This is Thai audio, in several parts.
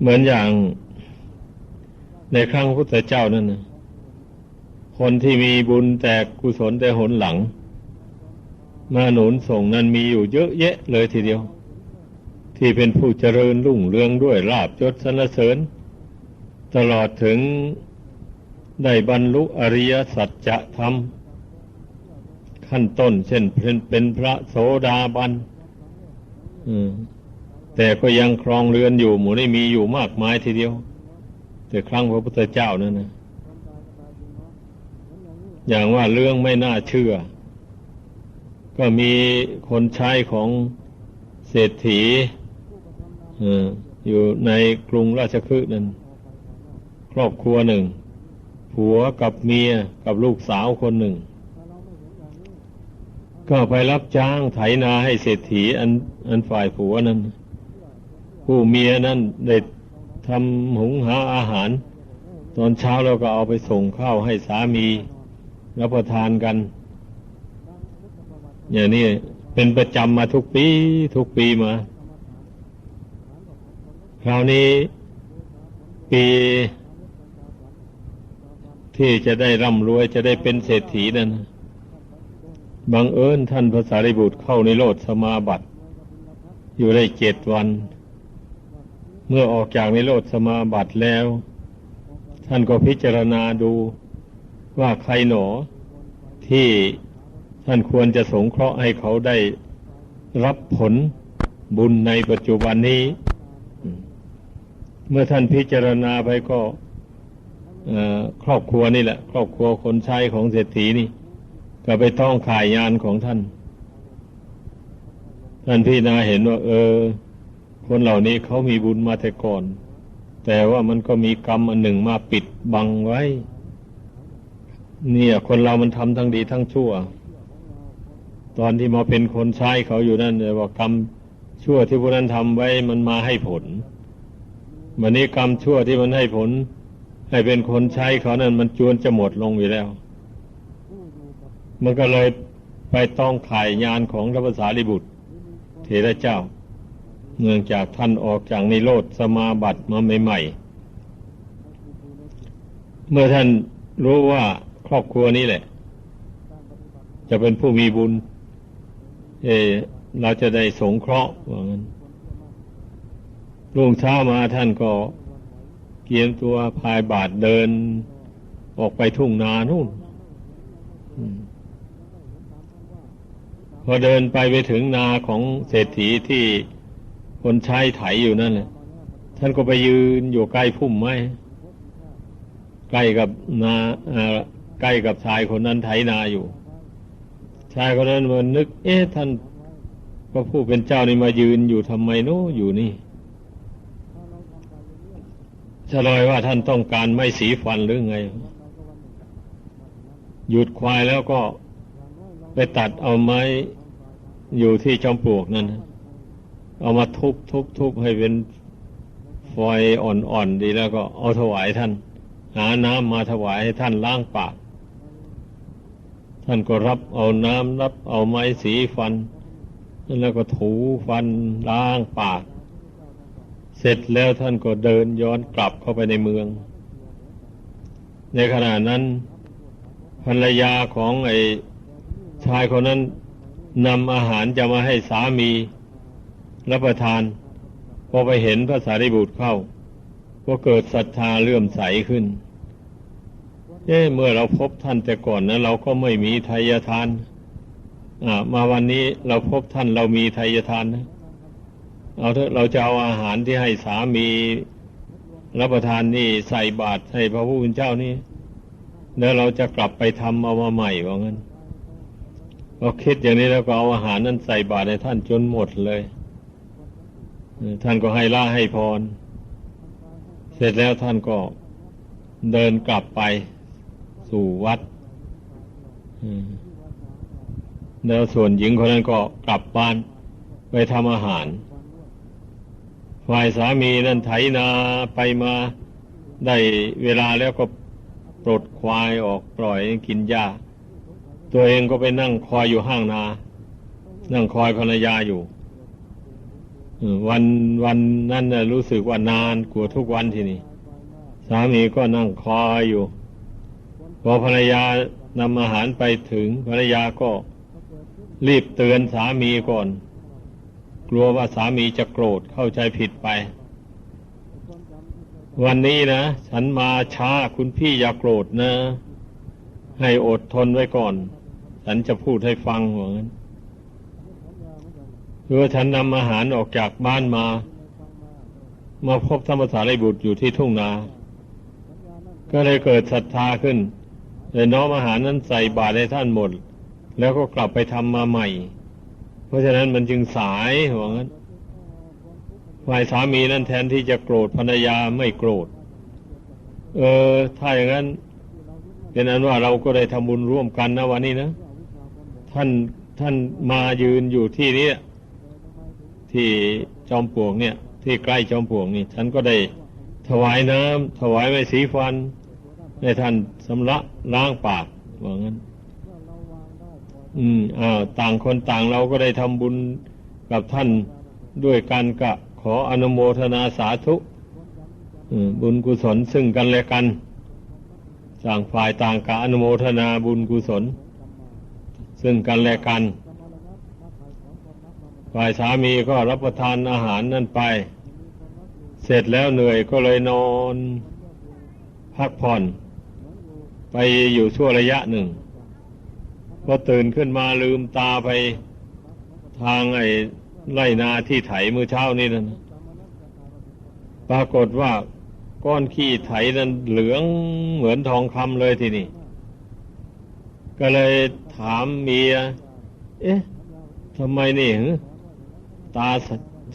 เหมือนอย่างในครั้งพุทธเจ้านั่นนะคนที่มีบุญแต่กุศลแต่หนหลัง มาหนุนส่งนั้นมีอยู่เยอะแยะเลยทีเดียว ที่เป็นผู้เจริญรุ่งเรืองด้วยลาบยศสรรเสริญ ตลอดถึงได้บรรลุอริยสัจธรรม ขั้นต้นเช่นเป็นเป็นพระโสดาบัน แต่ก็ยังครองเรือนอยู่ หมู่นี้มีอยู่มากมายทีเดียว แต่ครั้งพระพุทธเจ้านั่นนะอย่างว่าเรื่องไม่น่าเชื่อ ก็มีคนใช้ของเศรษฐีอยู่ในกรุงราชคฤห์นั้น ครอบครัวหนึ่ง ผัวกับเมียกับลูกสาวคนหนึ่ง ก็ไปรับจ้างไถนาให้เศรษฐีอันอันฝ่ายผัวนั้น ผู้เมียนั้นได้ทำหุงหาอาหาร ตอนเช้าเราก็เอาไปส่งข้าวให้สามีรับประทานกัน อย่างนี้เป็นประจำมาทุกปีทุกปีมา คราวนี้ปีที่จะได้ร่ำรวยจะได้เป็นเศรษฐีนั่นบังเอิญท่านพระสารีบุตรเข้าในโลดสมาบัติ อยู่ได้เจ็ดวัน เมื่อออกจากในโลดสมาบัติแล้ว ท่านก็พิจารณาดูว่าใครหนอ ที่ท่านควรจะสงเคราะห์ให้เขาได้รับผลบุญในปัจจุบันนี้ เมื่อท่านพิจารณาไปก็ครอบครัวนี่แหละ ครอบครัวคนใช้ของเศรษฐีนี่ ก็ไปต้องขายยานของท่าน ท่านพี่นาเห็นว่า เออ คนเหล่านี้เขามีบุญมาแต่ก่อน แต่ว่ามันก็มีกรรมอันหนึ่งมาปิดบังไว้ เนี่ย คนเรามันทำทั้งดีทั้งชั่ว ตอนที่มาเป็นคนใช้เขาอยู่นั่นเนี่ยว่ากรรมชั่วที่พวกนั้นทำไว้มันมาให้ผลวันนี้กรรมชั่วที่มันให้ผล ให้เป็นคนใช้เขานั้นมันจวนจะหมดลงอยู่แล้ว มันก็เลยไปต้องขายงานของพระภาษาลิบุตรเถระเจ้า เนื่องจากท่านออกจากนิโรธสมาบัติมาใหม่ๆ เมื่อท่านรู้ว่าครอบครัวนี้แหละ จะเป็นผู้มีบุญ เอเราจะได้สงเคราะห์ว่างั้นรุ่งเช้ามาท่านก็เกียมตัวพายบาทเดิน ออกไปทุ่งนานู่นพอเดินไปไปถึงนาของเศรษฐีที่ คนใช้ไถอยู่นั่นแหละท่านก็ไปยืนอยู่ใกล้พุ่มไม้ใกล้กับนาใกล้กับชายคนนั้นไถนาอยู่ ชายคนนั้นมันนึก เอ๊ะท่านพระผู้เป็นเจ้านี่มายืนอยู่ทำไมโน้อยู่นี่จะลอยว่าท่านต้องการไม่สีฟันหรือไง หยุดควายแล้วก็ไปตัดเอาไม้อยู่ที่จอมปลวกนั่น เอามาทุบทุบทุบให้เป็นฟอยอ่อนๆดีแล้วก็เอาถวายท่าน หาน้ำมาถวายให้ท่านล้างปาก ท่านก็รับเอาน้ำรับเอาไม้สีฟัน แล้วก็ถูฟันล้างปาก เสร็จแล้วท่านก็เดินย้อนกลับเข้าไปในเมือง ในขณะนั้นภรรยาของไอ้ชายคนนั้นนำอาหารจะมาให้สามี รับประทาน พอไปเห็นพระสารีบุตรเข้า ก็เกิดศรัทธาเลื่อมใสขึ้นเอ๊เมื่อเราพบท่านแต่ก่อนนะเราก็ไม่มีทายทานอ่ามาวันนี้เราพบท่านเรามีทายทานนะเอาเถอะเราจะเอาอาหารที่ให้สามีรับประทานนี่ใส่บาตรให้พระผู้เป็นเจ้านี่แล้วเราจะกลับไปทำเอามาใหม่ว่างั้นเราคิดอย่างนี้แล้วก็เอาอาหารนั้นใส่บาตรให้ท่านจนหมดเลย ท่านก็ให้ล่าให้พร เสร็จแล้วท่านก็เดินกลับไปสู่วัดแล้วส่วนหญิงคนนั้นก็กลับบ้านไปทำอาหาร ฝ่ายสามีนั้นไถนาไปมาได้เวลาแล้วก็ปลดควายออกปล่อยกินหญ้า ตัวเองก็ไปนั่งคอยอยู่ห้างนา นั่งคอยภรรยาอยู่ วันวันนั้นนะรู้สึกว่านานกว่าทุกวันทีนี้สามีก็นั่งคอยอยู่ พอภรรยานำอาหารไปถึงภรรยาก็รีบเตือนสามีก่อน กลัวว่าสามีจะโกรธเข้าใจผิดไป วันนี้นะ ฉันมาช้าคุณพี่อย่าโกรธนะ ให้อดทนไว้ก่อน ฉันจะพูดให้ฟังว่างั้น คือฉันนำอาหารออกจากบ้านมา มาพบธรรมสารีบุตรอยู่ที่ทุ่งนา ก็เลยเกิดศรัทธาขึ้นเลยน้อมอาหารนั้นใส่บาตรให้ท่านหมด แล้วก็กลับไปทำมาใหม่ เพราะฉะนั้นมันจึงสายว่างั้นฝ่ายสามีนั้นแทนที่จะโกรธภรรยาไม่โกรธ เออ ถ้าอย่างนั้นเป็นอันว่าเราก็ได้ทำบุญร่วมกันนะวันนี้นะ ท่านท่านมายืนอยู่ที่นี้ ที่จอมปลวกเนี่ย ที่ใกล้จอมปลวกนี่ ฉันก็ได้ถวายน้ำถวายไม้สีฟันให้ท่านสำระล้างปากว่างั้น อืมอ้าวต่างคนต่างเราก็ได้ทำบุญกับท่านด้วยกันกะขออนุโมทนาสาธุบุญกุศลซึ่งกันและกันต่างฝ่ายต่างกะอนุโมทนาบุญกุศล ซึ่งกันและกัน ฝ่ายสามีก็รับประทานอาหารนั่นไป เสร็จแล้วเหนื่อยก็เลยนอน พักผ่อน ไปอยู่ชั่วระยะหนึ่งก็ตื่นขึ้นมาลืมตาไปทางไอ้ไรนาที่ไถมือเช้านี่นั่นปรากฏว่าก้อนขี้ไถนั้นเหลืองเหมือนทองคำเลยทีนี้ก็เลยถามเมีย เอ๊ะทำไมนี่ ตา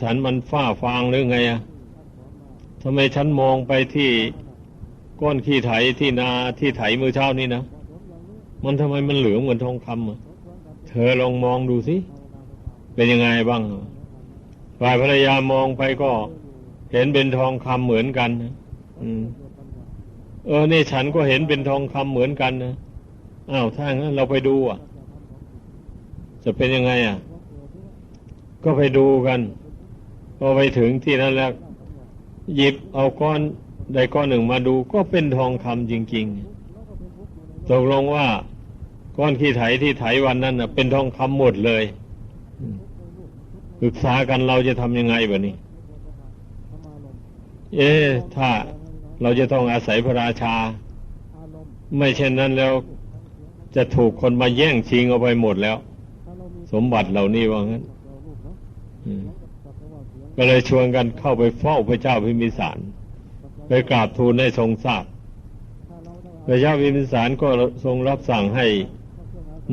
ฉันมันฝ้าฟางหรือไงอะทำไมฉันมองไปที่ก้อนขี้ไถที่นาที่ไถมือเช้านี่นะ มันทำไมมันเหลืองเหมือนทองคำอะเธอลองมองดูสิ เป็นยังไงบ้างฝ่ายภรรยามองไปก็เห็นเป็นทองคำเหมือนกันนะอเออนี่ฉันก็เห็นเป็นทองคำเหมือนกันนะอ้าวถ้างั้นเราไปดูอะ จะเป็นยังไงอะ ก็ไปดูกันพอไปถึงที่นั่นแล้ว หยิบเอาก้อนใดก้อนหนึ่งมาดูก็เป็นทองคำจริง ๆ ตกลงว่าก้อนขี้ไถที่ไถวันนั้นนะเป็นทองคำหมดเลยปรึกษากันเราจะทำยังไงแบบนี้ เอ๊ะถ้าเราจะต้องอาศัยพระราชา ไม่เช่นนั้นแล้วจะถูกคนมาแย่งชิงเอาไปหมดแล้ว สมบัติเหล่านี้ว่างั้น ก็เลยชวนกันเข้าไปเฝ้าพระเจ้าพิมิสาร ไปกราบทูลให้ทรงทราบ พระเจ้าพิมิสารก็ทรงรับสั่งให้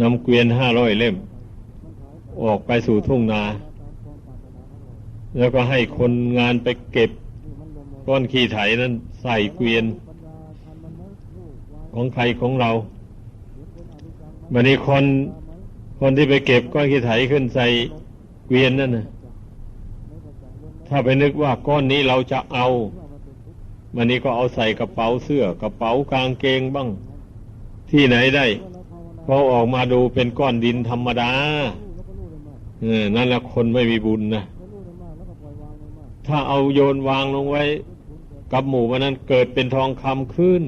นำเกวียนห้าร้อยเล่ม ออกไปสู่ทุ่งนา แล้วก็ให้คนงานไปเก็บก้อนขี้ไถนั้นใส่เกวียนของใครของเราวันนี้คนคนที่ไปเก็บก้อนขี้ไถขึ้นใส่เกวียนนั่นนะ ถ้าไปนึกว่าก้อนนี้เราจะเอาวันนี้ก็เอาใส่กระเป๋าเสื้อกระเป๋ากางเกงบ้าง ที่ไหนได้พอออกมาดูเป็นก้อนดินธรรมดาเออนั่นแหละคนไม่มีบุญนะถ้าเอาโยนวางลงไว้ กับหมู่มันนั้นเกิดเป็นทองคำขึ้น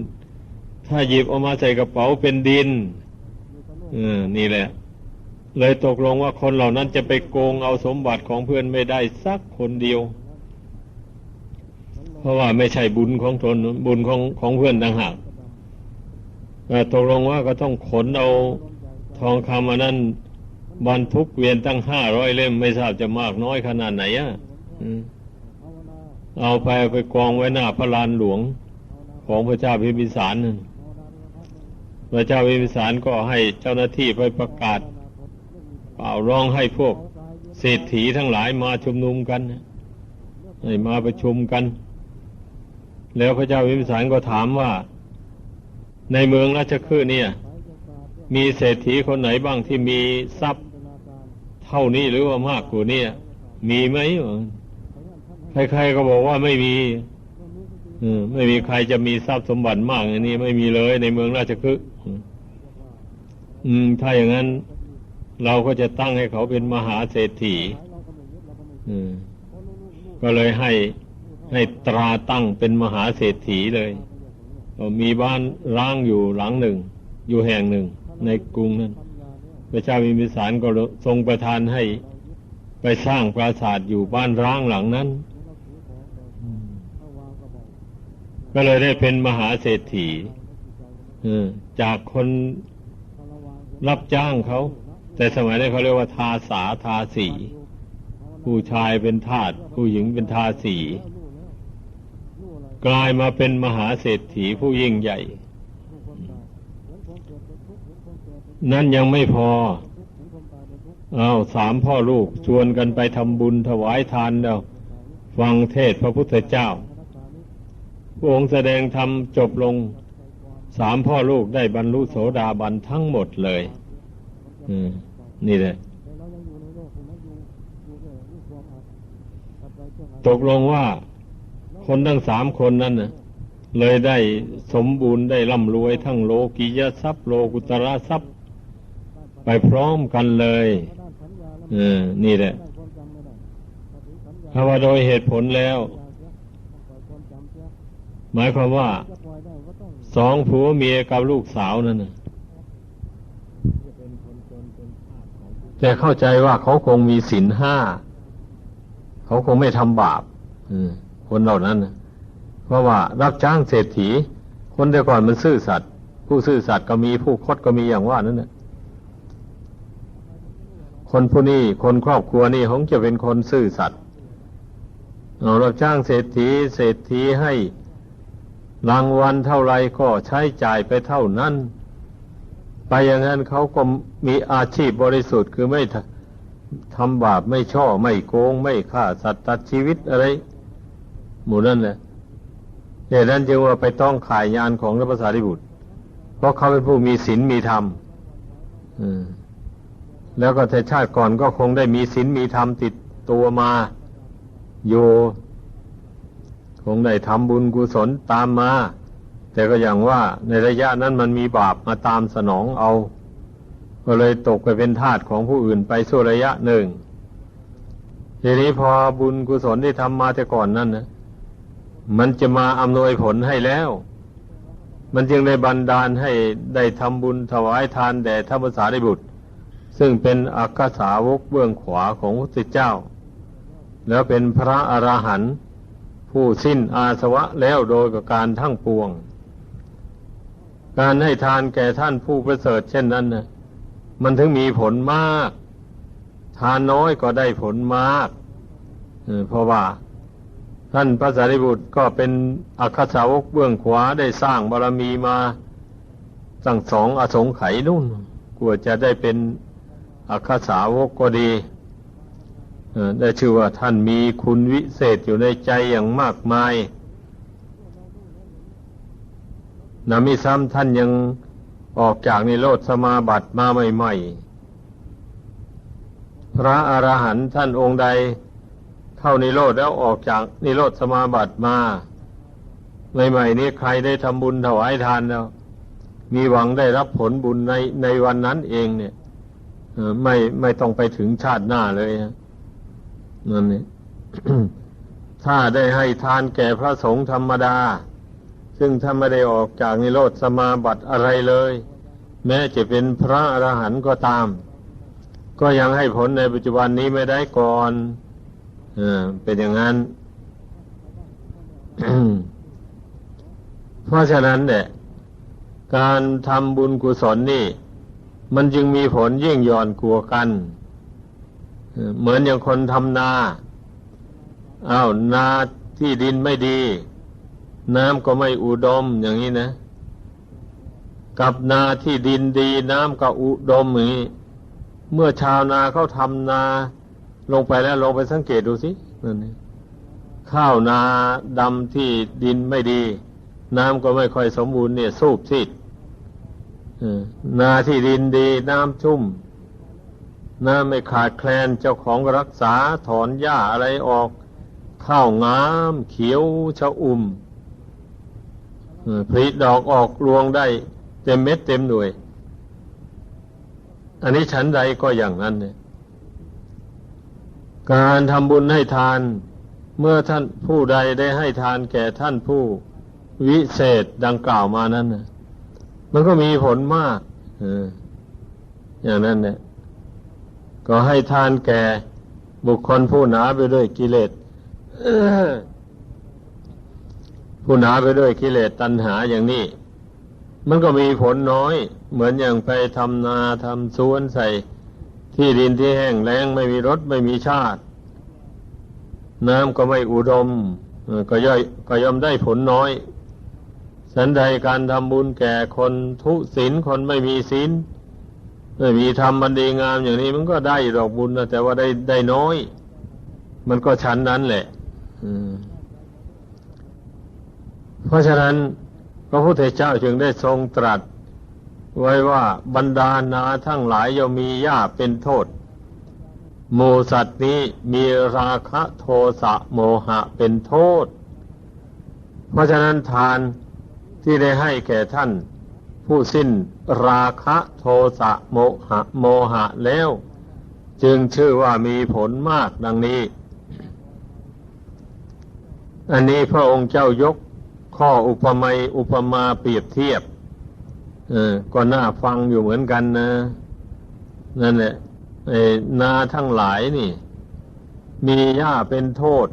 ถ้าหยิบออกมาใส่กระเป๋าเป็นดินเออนี่แหละ เลยตกลงว่าคนเหล่านั้นจะไปโกงเอาสมบัติของเพื่อนไม่ได้สักคนเดียว เพราะว่าไม่ใช่บุญของตนบุญของของเพื่อนต่างหากตกลงว่าก็ต้องขนเอาทองคำอันนั้นบรรทุกเวียนตั้งห้าร้อยเล่มไม่ทราบจะมากน้อยขนาดไหนอะเอาไปไปกองไว้หน้าพระลานหลวงของพระเจ้าพิมพิสารนั่นพระเจ้าพิมพิสารก็ให้เจ้าหน้าที่ไปประกาศ เป่าร้องให้พวกเศรษฐีทั้งหลายมาชุมนุมกันให้มาประชุมกัน แล้วพระเจ้าพิมิสารก็ถามว่า ในเมืองราชคฤห์เนี่ย มีเศรษฐีคนไหนบ้างที่มีทรัพย์เท่านี้หรือว่ามากกว่านี้มีไหมใครๆก็บอกว่าไม่มีไม่มีใครจะมีทรัพย์สมบัติมากอย่างนี้ไม่มีเลยในเมืองราชคฤห์อืมถ้าอย่างนั้น เราก็จะตั้งให้เขาเป็นมหาเศรษฐีก็เลยให้ให้ตราตั้งเป็นมหาเศรษฐีเลย มีบ้านร้างอยู่หลังหนึ่ง อยู่แห่งหนึ่ง ในกรุงนั้นพระเจ้าวิมิสารก็ทรงประทานให้ไปสร้างปราสาทอยู่บ้านร้างหลังนั้น ก็เลยได้เป็นมหาเศรษฐีจากคนรับจ้างเขา แต่สมัยนี้เขาเรียกว่าทาสาทาสี ผู้ชายเป็นทาสผู้หญิงเป็นทาสี กลายมาเป็นมหาเศรษฐีผู้ยิ่งใหญ่ นั่นยังไม่พอเอาสามพ่อลูกชวนกันไปทำบุญถวายทานแล้วฟังเทศพระพุทธเจ้า พระองค์แสดงธรรมจบลงสามพ่อลูกได้บรรลุโสดาบันทั้งหมดเลย นี่แหละตกลงว่าคนทั้งสามคนนั้นนะเลยได้สมบูรณ์ได้ร่ำรวยทั้งโลกิยทรัพย์โลกุตระทรัพย์ ไปพร้อมกันเลยเออนี่แหละถ้าว่าโดยเหตุผลแล้ว หมายความว่าสองผัวเมียกับลูกสาวนั่นนะ แต่เข้าใจว่าเขาคงมีศีลห้า เขาคงไม่ทำบาปคนเหล่านั้น เพราะว่ารับจ้างเศรษฐี คนแต่ก่อนมันซื่อสัตย์ผู้ซื่อสัตย์ก็มีผู้คดก็มีอย่างว่านั่นนะคนผู้นี้คนครอบครัวนี่คงจะเป็นคนซื่อสัตย์เรารับจ้างเศรษฐี เศรษฐีให้รางวัลเท่าไรก็ใช้จ่ายไปเท่านั้น ไปอย่างนั้นเขาก็มีอาชีพบริสุทธิ์คือไม่ทำบาปไม่ช่อไม่โกง ไม่ฆ่าสัตว์ตัดชีวิตอะไร หมู่นั่นแหละเหตุนั้นจึงว่าไปต้องขายยานของพระภาษาริบุตร เพราะเขาเป็นผู้มีศีลมีธรรมแล้วก็แต่ชาติก่อนก็คงได้มีศีลมีธรรมติดตัวมาอยู่คงได้ทำบุญกุศลตามมา แต่ก็อย่างว่าในระยะนั้นมันมีบาปมาตามสนองเอา ก็เลยตกไปเป็นทาสของผู้อื่นไปสู่ระยะหนึ่ง ทีนี้พอบุญกุศลที่ทำมาแต่ก่อนนั้นนะมันจะมาอำนวยผลให้แล้ว มันจึงได้บันดาลให้ได้ทำบุญถวายทานแด่ธรรมสารีบุตร ซึ่งเป็นอักษาวกเบื้องขวาของพระพุทธเจ้า แล้วเป็นพระอรหันต์ผู้สิ้นอาสวะแล้วโดยประการทั้งปวง การให้ทานแก่ท่านผู้ประเสริฐเช่นนั้นนะมันถึงมีผลมาก ทานน้อยก็ได้ผลมากเพราะว่าท่านพระสารีบุตรก็เป็นอัคสาวกเบื้องขวาได้สร้างบารมีมาตั้งสองอสงไขยนู่นกลัวจะได้เป็นอัคสาวกก็ดีได้ชื่อว่าท่านมีคุณวิเศษอยู่ในใจอย่างมากมาย นามิซ้ำท่านยังออกจากนิโรธสมาบัติมาใหม่ ๆ พระอรหันต์ท่านองค์ใดเข้านิโรธแล้วออกจากนิโรธสมาบัติมาใหม่ๆนี้ใครได้ทำบุญถวายทานแล้ว มีหวังได้รับผลบุญในในวันนั้นเองเนี่ยไม่ไม่ต้องไปถึงชาติหน้าเลยนะนั่นนี่ถ้าได้ให้ทานแก่พระสงฆ์ธรรมดา ซึ่งถ้าไม่ได้ออกจากนิโรธสมาบัติอะไรเลย แม้จะเป็นพระอรหันต์ก็ตาม ก็ยังให้ผลในปัจจุบันนี้ไม่ได้ก่อนอเป็นอย่างนั้น เพราะฉะนั้นเนี่ยการทำบุญกุศลนี่ มันจึงมีผลยิ่งย่อนกลัวกัน เหมือนอย่างคนทำนาอา้าวนาที่ดินไม่ดี น้ำก็ไม่อุดมอย่างนี้นะ กับนาที่ดินดีน้ำก็อุดมอย่างนี้เมื่อชาวนาเขาทำนา ลงไปแล้วลงไปสังเกตดูสินั่นนี่ข้าวนาดำที่ดินไม่ดี น้ำก็ไม่ค่อยสมบูรณ์เนี่ย สูบสินาที่ดินดีน้ำชุ่ม น้ำไม่ขาดแคลนเจ้าของรักษาถอนหญ้าอะไรออก ข้าวงาม เขียวชะอุ่ม ผลิดอกออกรวงได้เต็มเม็ดเต็มหน่วย อันนี้ฉันใดก็อย่างนั้นเนี่ย การทำบุญให้ทาน เมื่อท่านผู้ใดได้ให้ทานแก่ท่านผู้วิเศษดังกล่าวมานั้นนะมันก็มีผลมากออย่างนั้นเนี่ย ก็ให้ทานแก่บุคคลผู้หนาไปด้วยกิเลส ผู้หนาไปด้วยกิเลสตัณหาอย่างนี้ มันก็มีผลน้อย เหมือนอย่างไปทำนาทำสวนใส่ ที่ดินที่แห้งแล้งไม่มีรสไม่มีชาติ น้ำก็ไม่อุดม ก็ย่อยก็ย่อมได้ผลน้อย สันใดการทำบุญแก่คนทุศีลคนไม่มีศีลไม่มีทำมันดีงามอย่างนี้มันก็ได้ดอกบุญนะแต่ว่าได้ได้น้อย มันก็ชั้นนั้นแหละ อืม เพราะฉะนั้นพระพุทธเจ้าจึงได้ทรงตรัส ไว้ว่าบรรดานาทั้งหลายย่อมมีหญ้าเป็นโทษหมูสัตว์นี้มีราคะโทสะโมหะเป็นโทษ เพราะฉะนั้นทานที่ได้ให้แก่ท่าน ผู้สิ้นราคะโทสะโมหะโมหะแล้ว จึงชื่อว่ามีผลมากดังนี้ อันนี้พระองค์เจ้ายก ข้ออุปมาอุปมาเปรียบเทียบออก็น่าฟังอยู่เหมือนกันนะนั่นแหละนาทั้งหลายนี่ มีหญ้าเป็นโทษ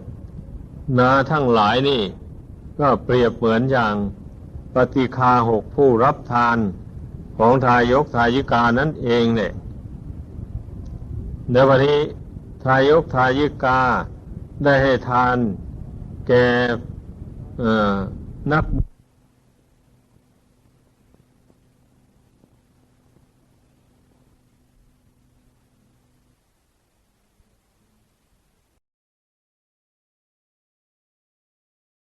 นาทั้งหลายนี่ ก็เปรียบเหมือนอย่างปฏิคาหกผู้รับทานของทายกทายิกานั่นเองเนี่ยในวันนี้ทายกทายิกาได้ให้ทานแก่ เอ่อนัก